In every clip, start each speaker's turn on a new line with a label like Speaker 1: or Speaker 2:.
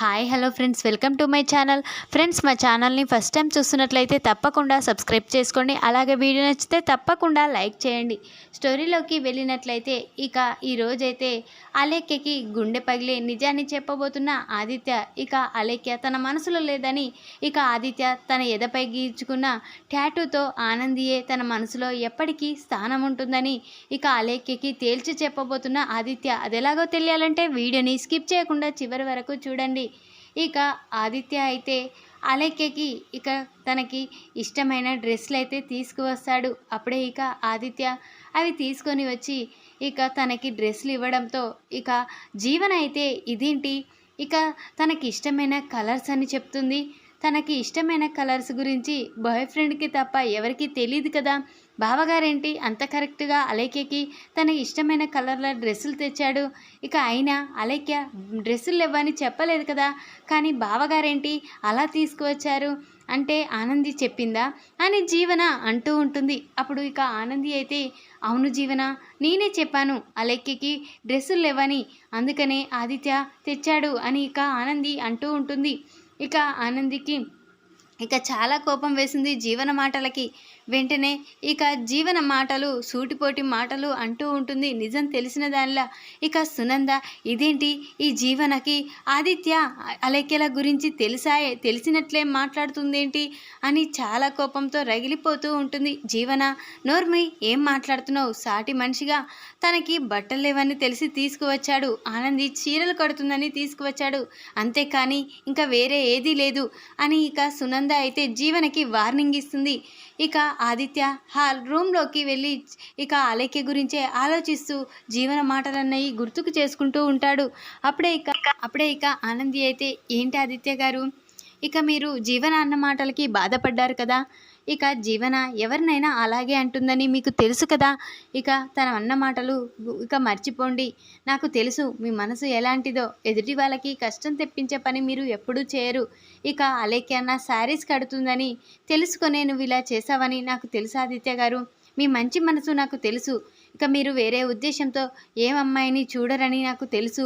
Speaker 1: Hi hello friends welcome to my channel friends మా ఛానల్ని first time చూస్తున్నట్లయితే తప్పకుండా సబ్స్క్రైబ్ చేసుకోండి. అలాగే వీడియో నచ్చితే తప్పకుండా లైక్ చేయండి. స్టోరీలోకి వెళ్ళినట్లయితే ఇక ఈరోజైతే అలేఖ్యకి గుండె పగిలి నిజాన్ని చెప్పబోతున్న ఆదిత్య ఇక అలేఖ్య తన మనసులో లేదని ఇక ఆదిత్య తన ఎదపై గీచుకున్న ట్యాటూతో ఆనందియే తన మనసులో ఎప్పటికీ స్థానం ఉంటుందని ఇక అలేఖ్యకి తేల్చి చెప్పబోతున్న ఆదిత్య. అదెలాగో తెలియాలంటే వీడియోని స్కిప్ చేయకుండా చివరి వరకు చూడండి. ఇక ఆదిత్య అయితే అలేఖ్యకి ఇక తనకి ఇష్టమైన డ్రెస్సులు అయితే తీసుకువస్తాడు. అప్పుడే ఇక ఆదిత్య అవి తీసుకొని వచ్చి ఇక తనకి డ్రెస్సులు ఇవ్వడంతో ఇక జీవన అయితే ఇదేంటి? ఇక తనకి ఇష్టమైన కలర్స్ అని చెప్తుంది. తనకి ఇష్టమైన కలర్స్ గురించి బాయ్ ఫ్రెండ్కి తప్ప ఎవరికి తెలియదు కదా. బావగారేంటి? అంత కరెక్ట్గా అలైక్యకి తనకి ఇష్టమైన కలర్ల డ్రెస్సులు తెచ్చాడు. ఇక అయినా అలైక్య డ్రెస్సులు లేవని చెప్పలేదు కదా. కానీ బావగారేంటి? అలా తీసుకువచ్చారు అంటే ఆనంది చెప్పిందా? అని జీవన అంటూ ఉంటుంది. అప్పుడు ఇక ఆనంది అయితే అవును జీవన నేనే చెప్పాను అలెక్కి డ్రెస్సులు లేవని అందుకనే ఆదిత్య తెచ్చాడు అని ఇక ఆనంది అంటూ ఉంటుంది. ఇక ఆనందికి ఇక చాలా కోపం వేసింది జీవన మాటలకి. వెంటనే ఇక జీవన మాటలు సూటిపోటి మాటలు అంటూ ఉంటుంది నిజం తెలిసిన దానిలా. ఇక సునంద ఇదేంటి? ఈ జీవనకి ఆదిత్య అలేఖ్యల గురించి తెలిసాయే తెలిసినట్లే మాట్లాడుతుందేంటి? అని చాలా కోపంతో రగిలిపోతూ ఉంటుంది జీవన. నోర్మి ఏం మాట్లాడుతున్నావు? సాటి మనిషిగా. తనకి బట్టలు లేవని తెలిసి తీసుకువచ్చాడు. ఆనంది చీరలు కడుతుందని తీసుకువచ్చాడు. అంతేకాని ఇంకా వేరే ఏదీ లేదు అని ఇక సునంద అయితే జీవనకి వార్నింగ్ ఇస్తుంది. ఇక ఆదిత్య హాల్ రూమ్లోకి వెళ్ళి ఇక అలేఖ్య గురించే ఆలోచిస్తూ జీవన మాటలన్నవి గుర్తుకు చేసుకుంటూ ఉంటాడు. అప్పుడే ఇక అప్పుడే ఇక ఆనంది అయితే ఏంటి ఆదిత్య గారు? ఇక మీరు జీవన అన్న మాటలకి బాధపడ్డారు కదా? ఇక జీవన ఎవరినైనా అలాగే అంటుందని మీకు తెలుసు కదా? ఇక తన అన్న మాటలు ఇక మర్చిపోండి. నాకు తెలుసు మీ మనసు ఎలాంటిదో. ఎదుటి వాళ్ళకి కష్టం తెప్పించే పని మీరు ఎప్పుడూ చేయరు. ఇక అలేఖ్య నా శారీస్ కడుతుందని తెలుసుకునే నువ్వు ఇలా చేసావని నాకు తెలుసు ఆదిత్య గారు. మీ మంచి మనసు నాకు తెలుసు. ఇక మీరు వేరే ఉద్దేశంతో ఏం అమ్మాయిని చూడరని నాకు తెలుసు.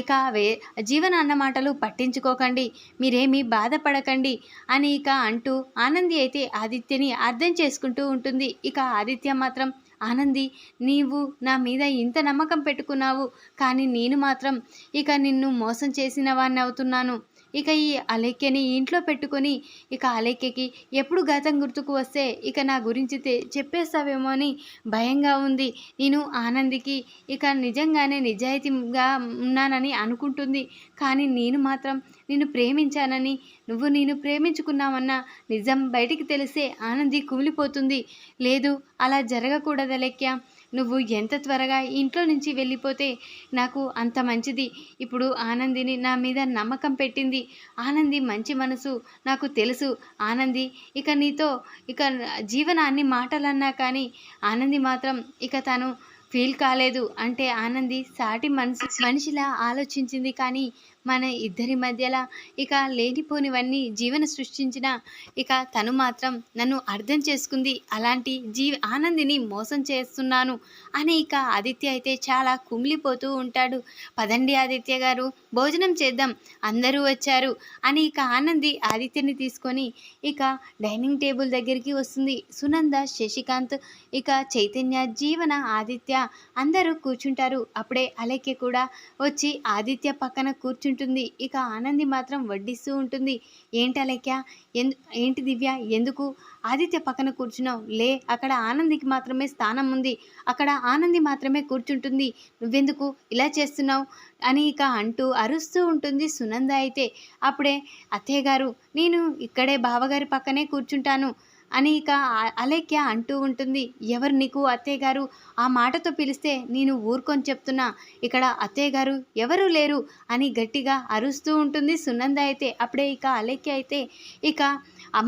Speaker 1: ఇక వే జీవన అన్నమాటలు పట్టించుకోకండి. మీరేమీ బాధపడకండి అని ఇక అంటూ ఆనంది అయితే ఆదిత్యని అర్థం చేసుకుంటూ ఉంటుంది. ఇక ఆదిత్య మాత్రం ఆనంది నీవు నా మీద ఇంత నమ్మకం పెట్టుకున్నావు. కానీ నేను మాత్రం ఇక నిన్ను మోసం చేసిన వాడిని అవుతున్నాను. ఇక ఈ అలేఖ్యని ఇంట్లో పెట్టుకొని ఇక అలేఖ్యకి ఎప్పుడు గతం గుర్తుకు వస్తే ఇక నా గురించి తె చెప్పేస్తావేమో అని భయంగా ఉంది. నేను ఆనందికి ఇక నిజంగానే నిజాయితీగా ఉన్నానని అనుకుంటుంది. కానీ నేను మాత్రం నిన్ను ప్రేమించానని నువ్వు నేను ప్రేమించుకున్నావన్న నిజం బయటికి తెలిసే ఆనంది కుమిలిపోతుంది. లేదు అలా జరగకూడదు అలేఖ్య. నువ్వు ఎంత త్వరగా ఇంట్లో నుంచి వెళ్ళిపోతే నాకు అంత మంచిది. ఇప్పుడు ఆనందిని నా మీద నమ్మకం పెట్టింది. ఆనంది మంచి మనసు నాకు తెలుసు. ఆనంది ఇక నీతో ఇక జీవన అన్ని మాటలన్నా కానీ ఆనంది మాత్రం ఇక తను ఫీల్ కాలేదు. అంటే ఆనంది సాటి మనసు మనిషిలా ఆలోచించింది కానీ మన ఇద్దరి మధ్యలా ఇక లేనిపోనివన్నీ జీవన సృష్టించిన ఇక తను మాత్రం నన్ను అర్థం చేసుకుంది అలాంటి జీ ఆనందిని మోసం చేస్తున్నాను అని ఇక ఆదిత్య అయితే చాలా కుమిలిపోతూ ఉంటాడు. పదండి ఆదిత్య గారు భోజనం చేద్దాం అందరూ వచ్చారు అని ఇక ఆనంది ఆదిత్యని తీసుకొని ఇక డైనింగ్ టేబుల్ దగ్గరికి వస్తుంది. సునంద శశికాంత్ ఇక చైతన్య జీవన ఆదిత్య అందరూ కూర్చుంటారు. అప్పుడే అలెక్య కూడా వచ్చి ఆదిత్య పక్కన కూర్చుంటారు ఉంటుంది. ఇక ఆనంది మాత్రం వడ్డిస్తూ ఉంటుంది. ఏంటి లెక్క ఎందు ఏంటి దివ్య? ఎందుకు? ఆదిత్య పక్కన కూర్చున్నావు. లే అక్కడ ఆనందికి మాత్రమే స్థానం ఉంది. అక్కడ ఆనంది మాత్రమే కూర్చుంటుంది. నువ్వెందుకు ఇలా చేస్తున్నావు? అని ఇక అంటూ అరుస్తూ ఉంటుంది సునంద అయితే. అప్పుడే అత్తయ్య గారు నేను ఇక్కడే బావగారి పక్కనే కూర్చుంటాను. అని ఇక అలేఖ్య అంటూ ఉంటుంది. ఎవరు నీకు అత్తయ్య గారు? ఆ మాటతో పిలిస్తే నేను ఊరుకొని చెప్తున్నా. ఇక్కడ అత్తయ్య గారు ఎవరు లేరు అని గట్టిగా అరుస్తూ ఉంటుంది సునంద అయితే. అప్పుడే ఇక అలేఖ్య అయితే ఇక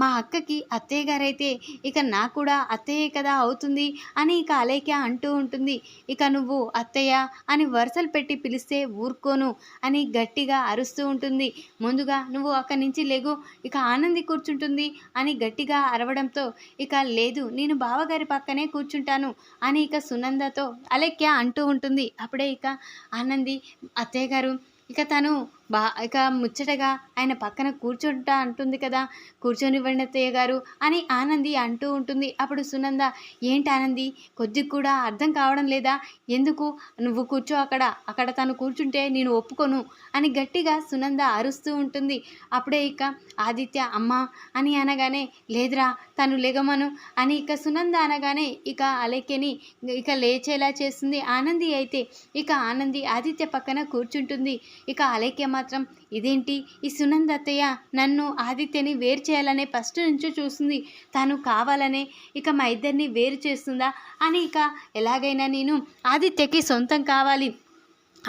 Speaker 1: మా అక్కకి అత్తయ్య గారు అయితే ఇక నాకు కూడా అత్తయ్య కదా అవుతుంది అని ఇక అలేఖ్య అంటూ ఉంటుంది. ఇక నువ్వు అత్తయ్య అని వరుసలు పెట్టి పిలిస్తే ఊరుకోను అని గట్టిగా అరుస్తూ ఉంటుంది. ముందుగా నువ్వు అక్కడి నుంచి లేగు ఇక ఆనంది కూర్చుంటుంది అని గట్టిగా అరవడంతో ఇక లేదు నేను బావగారి పక్కనే కూర్చుంటాను అని ఇక సునందతో అలేఖ్య అంటూ ఉంటుంది. అప్పుడే ఇక ఆనంది అత్తయ్య గారు ఇక తను బా ఇక ముచ్చటగా ఆయన పక్కన కూర్చుంటా అంటుంది కదా. కూర్చొనివ్వండి అత్తయ్య గారు అని ఆనంది అంటూ ఉంటుంది. అప్పుడు సునంద ఏంటి ఆనంది? కొద్దిగా కూడా అర్థం కావడం లేదా? ఎందుకు? నువ్వు కూర్చో అక్కడ. అక్కడ తను కూర్చుంటే నేను ఒప్పుకోను అని గట్టిగా సునంద అరుస్తూ ఉంటుంది. అప్పుడే ఇక ఆదిత్య అమ్మ అని అనగానే లేదురా తను లెగమను అని ఇక సునంద అనగానే ఇక అలెక్యని ఇక లేచేలా చేస్తుంది ఆనంది అయితే. ఇక ఆనంది ఆదిత్య పక్కన కూర్చుంటుంది. ఇక అలెక్య మాత్రం ఇదేంటి? ఈ సునంద అత్తయ్య నన్ను ఆదిత్యని వేరు చేయాలనే ఫస్ట్ నుంచి చూస్తుంది. తను కావాలనే ఇక మా ఇద్దరిని వేరు చేస్తుందా? అని ఇక ఎలాగైనా నేను ఆదిత్యకి సొంతం కావాలి.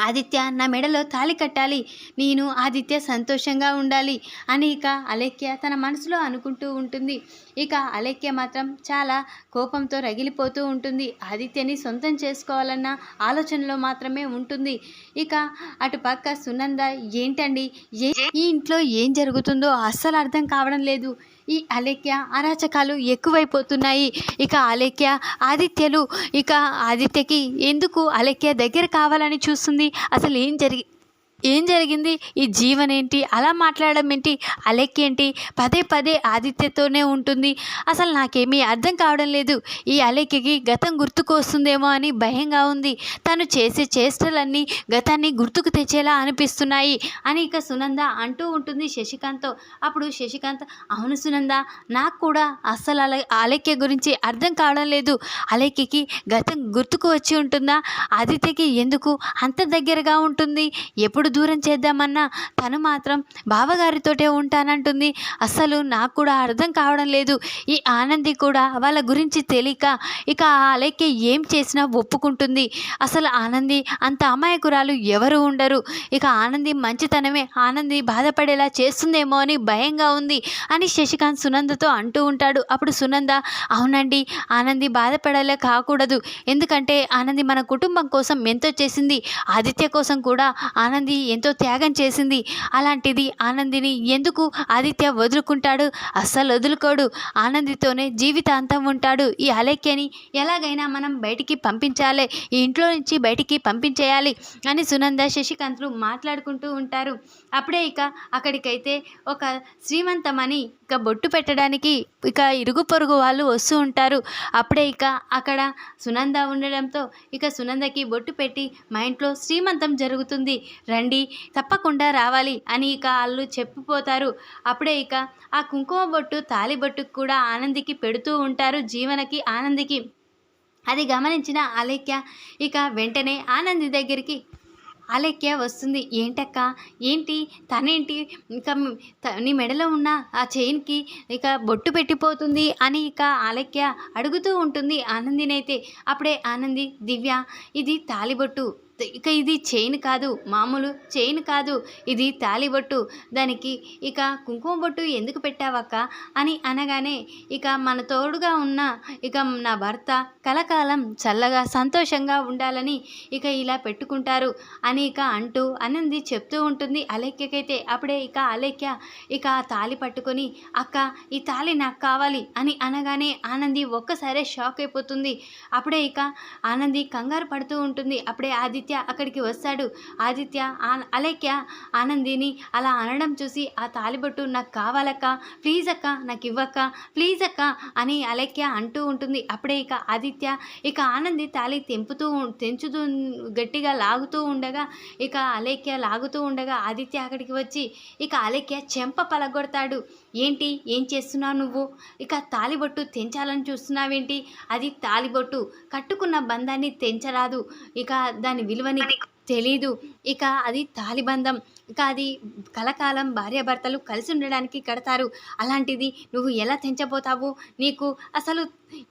Speaker 1: ఆదిత్య నా మెడలో తాళి కట్టాలి. నేను ఆదిత్య సంతోషంగా ఉండాలి అని ఇక అలేఖ్య తన మనసులో అనుకుంటూ ఉంటుంది. ఇక అలేఖ్య మాత్రం చాలా కోపంతో రగిలిపోతూ ఉంటుంది. ఆదిత్యని సొంతం చేసుకోవాలన్న ఆలోచనలో మాత్రమే ఉంటుంది. ఇక అటు పక్క సునంద ఏంటండి? ఏ ఈ ఇంట్లో ఏం జరుగుతుందో అస్సలు అర్థం కావడం లేదు. ఈ అలేఖ్య అరాచకాలు ఎక్కువైపోతున్నాయి. ఇక అలేఖ్య ఆదిత్యలు ఇక ఆదిత్యకి ఎందుకు అలేఖ్య దగ్గర కావాలని చూస్తుంది? అసలు ఏం జరిగి ఏం జరిగింది? ఈ జీవన్ ఏంటి అలా మాట్లాడడం ఏంటి? అలెక్కి ఏంటి? పదే పదే ఆదిత్యతోనే ఉంటుంది. అసలు నాకేమీ అర్థం కావడం లేదు. ఈ అలెక్కి గతం గుర్తుకు వస్తుందేమో అని భయంగా ఉంది. తను చేసే చేష్టలన్నీ గతాన్ని గుర్తుకు తెచ్చేలా అనిపిస్తున్నాయి అని ఇక సునంద అంటూ ఉంటుంది శశికాంత్తో. అప్పుడు శశికాంత్ అవును సునంద నాకు కూడా అస్సలు అల అలెక్య గురించి అర్థం కావడం లేదు. అలెక్కి గతం గుర్తుకు వచ్చి ఉంటుందా? ఆదిత్యకి ఎందుకు అంత దగ్గరగా ఉంటుంది? ఎప్పుడు దూరం చేద్దామన్నా తను మాత్రం బావగారితోటే ఉంటానంటుంది. అస్సలు నాకు కూడా అర్థం కావడం లేదు. ఈ ఆనంది కూడా వాళ్ళ గురించి తెలియక ఇక ఆ ఏం చేసినా ఒప్పుకుంటుంది. అసలు ఆనంది అంత అమాయకురాలు ఎవరు ఉండరు. ఇక ఆనంది మంచితనమే ఆనంది బాధపడేలా చేస్తుందేమో అని భయంగా ఉంది అని శశికాంత్ సునందతో అంటూ ఉంటాడు. అప్పుడు సునంద అవునండి ఆనంది బాధపడేలా కాకూడదు. ఎందుకంటే ఆనంది మన కుటుంబం కోసం ఎంతో చేసింది. ఆదిత్య కోసం కూడా ఆనంది ఎంతో త్యాగం చేసింది. అలాంటిది ఆనందిని ఎందుకు ఆదిత్య వదులుకుంటాడు? అస్సలు వదులుకోడు. ఆనందితోనే జీవితాంతం ఉంటాడు. ఈ అలేఖ్యని ఎలాగైనా మనం బయటికి పంపించాలి. ఈ ఇంట్లో నుంచి బయటికి పంపించేయాలి అని సునంద శశికాంత్లు మాట్లాడుకుంటూ ఉంటారు. అప్పుడే ఇక అక్కడికైతే ఒక శ్రీమంతమని ఇక బొట్టు పెట్టడానికి ఇక ఇరుగు పొరుగు వాళ్ళు వస్తూ ఉంటారు. అప్పుడే ఇక అక్కడ సునంద ఉండడంతో ఇక సునందకి బొట్టు పెట్టి మా ఇంట్లో శ్రీమంతం జరుగుతుంది. రండి తప్పకుండా రావాలి అని ఇక వాళ్ళు చెప్పిపోతారు. అప్పుడే ఇక ఆ కుంకుమ బొట్టు తాలి బొట్టుకు కూడా ఆనందికి పెడుతూ ఉంటారు. జీవనకి ఆనందికి. అది గమనించిన అలేఖ్య ఇక వెంటనే ఆనంది దగ్గరికి అలెక్య వస్తుంది. ఏంటక్క? ఏంటి? తనేంటి? ఇంకా నీ మెడలో ఉన్న ఆ చైన్కి ఇక బొట్టు పెట్టిపోతుంది అని ఇక అలెక్య అడుగుతూ ఉంటుంది ఆనందినైతే. అప్పుడే ఆనంది దివ్య ఇది తాలిబొట్టు. ఇక ఇది చైన్ కాదు మామూలు చైన్ కాదు ఇది తాలిబొట్టు దానికి ఇక కుంకుమ బొట్టు ఎందుకు పెట్టావక్క? అని అనగానే ఇక మన తోడుగా ఉన్న ఇక నా భర్త కలకాలం చల్లగా సంతోషంగా ఉండాలని ఇక ఇలా పెట్టుకుంటారు అని ఇక అంటూ అనంది చెప్తూ ఉంటుంది అలేఖ్యకైతే. అప్పుడే ఇక అలేఖ్య ఇక ఆ తాళి పట్టుకొని అక్క ఈ తాళి నాకు కావాలి అని అనగానే ఆనంది ఒక్కసారే షాక్ అయిపోతుంది. అప్పుడే ఇక ఆనంది కంగారు పడుతూ ఉంటుంది. అప్పుడే ఆదిత్య అక్కడికి వస్తాడు. ఆదిత్య అలైక్య ఆనందిని అలా అనడం చూసి ఆ తాలిబొట్టు నాకు కావాలక్క ప్లీజ్ అక్క నాకు ఇవ్వక్క ప్లీజ్ అక్క అని అలేఖ్య అంటూ ఉంటుంది. అప్పుడే ఇక ఆదిత్య ఇక ఆనంది తాళి తెంపుతూ తెంచుతూ గట్టిగా లాగుతూ ఉండగా ఇక అలేఖ్య లాగుతూ ఉండగా ఆదిత్య అక్కడికి వచ్చి ఇక అలైక్య చెంప పలగొడతాడు. ఏంటి? ఏం చేస్తున్నావు నువ్వు? ఇక తాలిబొట్టు తెంచాలని చూస్తున్నావేంటి? అది తాలిబొట్టు. కట్టుకున్న బంధాన్ని తెంచరాదు. ఇక దాని విలువని తెలీదు. ఇక అది తాలిబంధం. ఇంకా అది కలకాలం భార్యాభర్తలు కలిసి ఉండడానికి కడతారు. అలాంటిది నువ్వు ఎలా తెంచబోతావు? నీకు అసలు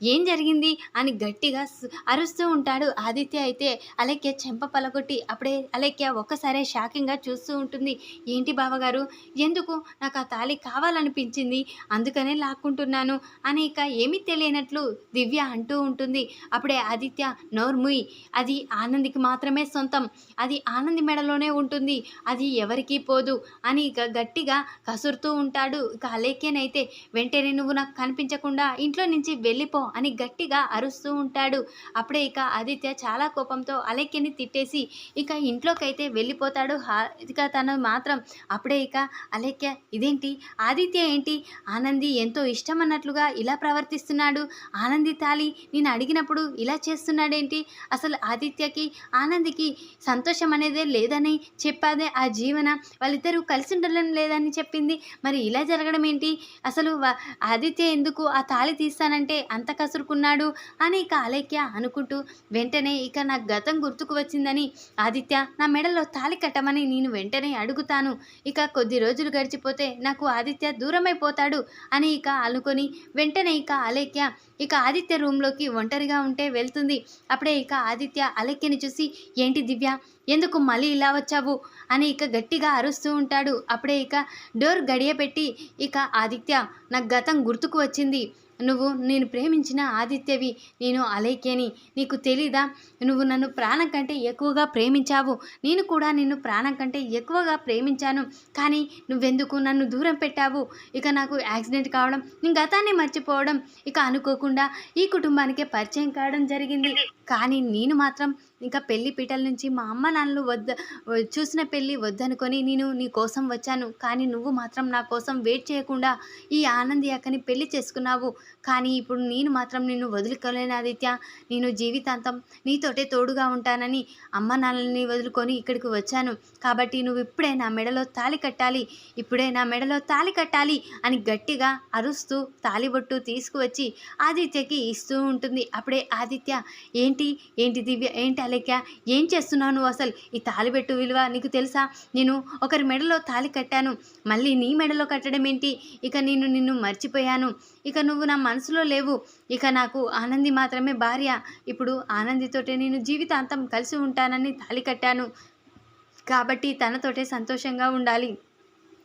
Speaker 1: ఏం జరిగింది? అని గట్టిగా అరుస్తూ ఉంటాడు ఆదిత్య అయితే. అలైక్య చెంప పలగొట్టి అప్పుడే అలేఖ్య ఒక్కసారే షాకింగ్గా చూస్తూ ఉంటుంది. ఏంటి బావగారు? ఎందుకు? నాకు ఆ తాళి కావాలనిపించింది. అందుకనే లాక్కుంటున్నాను అని ఇక ఏమీ తెలియనట్లు దివ్య అంటూ ఉంటుంది. అప్పుడే ఆదిత్య నోర్ముయ్ అది ఆనందికి మాత్రమే సొంతం. అది ఆనంది మెడలోనే ఉంటుంది. అది ఎవరికీ పోదు అని ఇక గట్టిగా కసురుతూ ఉంటాడు. ఇక అలేఖ్యనైతే వెంటనే నువ్వు నాకు కనిపించకుండా ఇంట్లో నుంచి వెళ్ళిపో అని గట్టిగా అరుస్తూ ఉంటాడు. అప్పుడే ఇక ఆదిత్య చాలా కోపంతో అలేఖ్యని తిట్టేసి ఇక ఇంట్లోకైతే వెళ్ళిపోతాడు. ఇక తను మాత్రం అప్పుడే ఇక అలేఖ్య ఇదేంటి? ఆదిత్య ఏంటి? ఆనంది ఎంతో ఇష్టం అన్నట్లుగా ఇలా ప్రవర్తిస్తున్నాడు. ఆనంది తాలి నేను అడిగినప్పుడు ఇలా చేస్తున్నాడేంటి? అసలు ఆదిత్యకి ఆనందికి సంతోషం అనేదే లేదని చెప్పాదే ఆ జీవన వాళ్ళిద్దరూ కలిసి ఉండడం లేదని చెప్పింది. మరి ఇలా జరగడం ఏంటి? అసలు ఆదిత్య ఎందుకు ఆ తాళి తీస్తానంటే అంత కసురుకున్నాడు? అని ఇక అనుకుంటూ వెంటనే ఇక నా గతం గుర్తుకు వచ్చిందని ఆదిత్య నా మెడలో తాళి కట్టమని నేను వెంటనే అడుగుతాను. ఇక కొద్ది రోజులు గడిచిపోతే నాకు ఆదిత్య దూరమైపోతాడు అని ఇక అనుకొని వెంటనే ఇక అలేఖ్య ఇక ఆదిత్య రూమ్లోకి ఒంటరిగా ఉంటే వెళ్తుంది. అప్పుడే ఇక ఆదిత్య అలేఖ్యని చూసి ఏంటి దివ్య? ఎందుకు మళ్ళీ ఇలా వచ్చావు? అని ఇక గట్టిగా అరుస్తూ ఉంటాడు. అప్పుడే ఇక డోర్ గడియ పెట్టి ఇక ఆదిత్య నాకు గతం గుర్తుకు వచ్చింది. నువ్వు నేను ప్రేమించిన ఆదిత్యవి నేను అలైకేని నీకు తెలీదా? నువ్వు నన్ను ప్రాణం కంటే ఎక్కువగా ప్రేమించావు. నేను కూడా నిన్ను ప్రాణం కంటే ఎక్కువగా ప్రేమించాను. కానీ నువ్వెందుకు నన్ను దూరం పెట్టావు? ఇక నాకు యాక్సిడెంట్ కావడం నీ గతాన్ని మర్చిపోవడం ఇక అనుకోకుండా ఈ కుటుంబానికి పరిచయం కావడం జరిగింది. కానీ నేను మాత్రం ఇంకా పెళ్ళి పీటల నుంచి మా అమ్మ నాన్నలు వద్ద చూసిన పెళ్ళి వద్దనుకొని నేను నీ కోసం వచ్చాను. కానీ నువ్వు మాత్రం నా కోసం వెయిట్ చేయకుండా ఈ ఆనంది అక్కని పెళ్ళి చేసుకున్నావు. కానీ ఇప్పుడు నేను మాత్రం నిన్ను వదులుకోలేను ఆదిత్య. నేను జీవితాంతం నీతోటే తోడుగా ఉంటానని అమ్మ నాన్నల్ని వదులుకొని ఇక్కడికి వచ్చాను. కాబట్టి నువ్వు ఇప్పుడే నా మెడలో తాళి కట్టాలి. ఇప్పుడే నా మెడలో తాళి కట్టాలి అని గట్టిగా అరుస్తూ తాలిబొట్టు తీసుకువచ్చి ఆదిత్యకి ఇస్తూ ఉంటుంది. అప్పుడే ఆదిత్య ఏంటి? ఏంటి దివ్య? ఏంటి అలేఖ్య ఏం చేస్తున్నావు నువ్వు అసలు? ఈ తాలిబెట్టు విలువ నీకు తెలుసా? నేను ఒకరి మెడలో తాలి కట్టాను. మళ్ళీ నీ మెడలో కట్టడం ఏంటి? ఇక నేను నిన్ను మర్చిపోయాను. ఇక నువ్వు నా మనసులో లేవు. ఇక నాకు ఆనంది మాత్రమే భార్య. ఇప్పుడు ఆనందితోటే నేను జీవితాంతం కలిసి ఉంటానని తాలి కట్టాను. కాబట్టి తనతోటే సంతోషంగా ఉండాలి.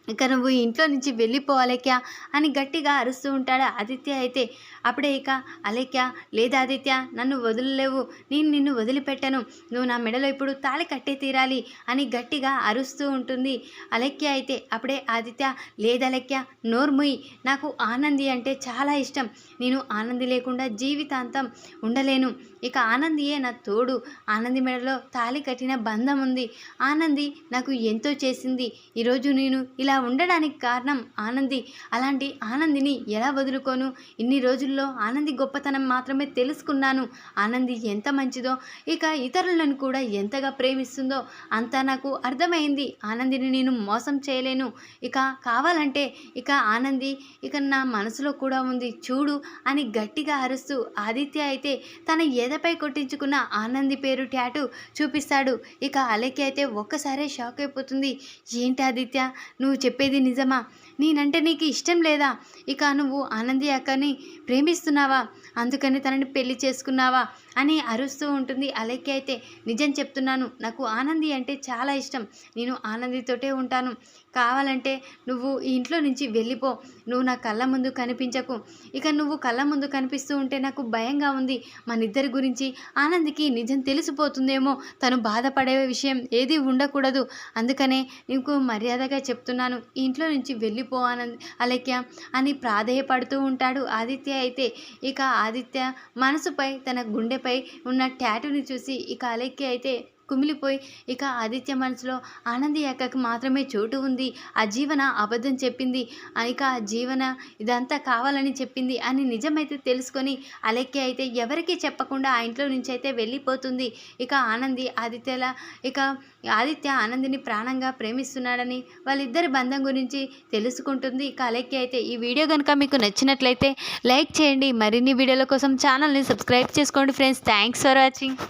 Speaker 1: ఇక నువ్వు ఇంట్లో నుంచి వెళ్ళిపోవాలేక్యా అని గట్టిగా అరుస్తూ ఉంటాడు ఆదిత్య అయితే. అప్పుడే ఇక అలేక్యా లేదా ఆదిత్య నన్ను వదలలేవు. నేను నిన్ను వదిలిపెట్టను. నువ్వు నా మెడలో ఇప్పుడు తాళి కట్టే తీరాలి అని గట్టిగా అరుస్తూ ఉంటుంది అలెక్య అయితే. అప్పుడే ఆదిత్య లేదలెక్య నోర్ముయి నాకు ఆనంది అంటే చాలా ఇష్టం. నేను ఆనంది లేకుండా జీవితాంతం ఉండలేను. ఇక ఆనందియే నా తోడు. ఆనంది మెడలో తాళి కట్టిన బంధం ఉంది. ఆనంది నాకు ఎంతో చేసింది. ఈరోజు నేను ఇలా ఇలా ఉండడానికి కారణం ఆనంది. అలాంటి ఆనందిని ఎలా వదులుకోను? ఇన్ని రోజుల్లో ఆనంది గొప్పతనం మాత్రమే తెలుసుకున్నాను. ఆనంది ఎంత మంచిదో ఇక ఇతరులను కూడా ఎంతగా ప్రేమిస్తుందో అంతా నాకు అర్థమైంది. ఆనందిని నేను మోసం చేయలేను. ఇక కావాలంటే ఇక ఆనంది ఇక నా మనసులో కూడా ఉంది. చూడు అని గట్టిగా అరుస్తూ ఆదిత్య అయితే తన ఎదపై కొట్టించుకున్న ఆనంది పేరు ట్యాటు చూపిస్తాడు. ఇక అలెక్కి అయితే ఒక్కసారే షాక్ అయిపోతుంది. ఏంటి ఆదిత్య? నువ్వు చెప్పేది నిజమా? నేనంటే నీకు ఇష్టం లేదా? ఇక నువ్వు ఆనంది అక్కని ప్రేమిస్తున్నావా? అందుకని తనని పెళ్ళి చేసుకున్నావా? అని అరుస్తూ ఉంటుంది అలెక్కి అయితే. నిజం చెప్తున్నాను నాకు ఆనంది అంటే చాలా ఇష్టం. నేను ఆనందితోటే ఉంటాను. కావాలంటే నువ్వు ఈ ఇంట్లో నుంచి వెళ్ళిపో. నువ్వు నా కళ్ళ ముందు కనిపించకు. ఇక నువ్వు కళ్ళ ముందు కనిపిస్తూ ఉంటే నాకు భయంగా ఉంది. మన ఇద్దరి గురించి ఆనందికి నిజం తెలిసిపోతుందేమో. తను బాధపడే విషయం ఏది ఉండకూడదు. అందుకనే నీకు మర్యాదగా చెప్తున్నాను. ఈ ఇంట్లో నుంచి వెళ్ళిపో అలక్య అని ప్రాధేయపడుతూ ఉంటాడు. ఆదిత్య అయితే ఇక ఆదిత్య మనసుపై తన గుండెపై ఉన్న ట్యాటూని చూసి ఇక అలక్య అయితే కుమిలిపోయి ఇక ఆదిత్య మనసులో ఆనంది అక్కకి మాత్రమే చోటు ఉంది. ఆ జీవన అబద్ధం చెప్పింది. ఇక ఆ జీవన ఇదంతా కావాలని చెప్పింది అని నిజమైతే తెలుసుకొని అలెక్కి అయితే ఎవరికీ చెప్పకుండా ఆ ఇంట్లో నుంచి అయితే వెళ్ళిపోతుంది. ఇక ఆనంది ఆదిత్యల ఇక ఆదిత్య ఆనందిని ప్రాణంగా ప్రేమిస్తున్నాడని వాళ్ళిద్దరి బంధం గురించి తెలుసుకుంటుంది. ఇక అలెక్కి అయితే ఈ వీడియో కనుక మీకు నచ్చినట్లయితే లైక్ చేయండి. మరిన్ని వీడియోల కోసం ఛానల్ని సబ్స్క్రైబ్ చేసుకోండి ఫ్రెండ్స్. Thanks for watching.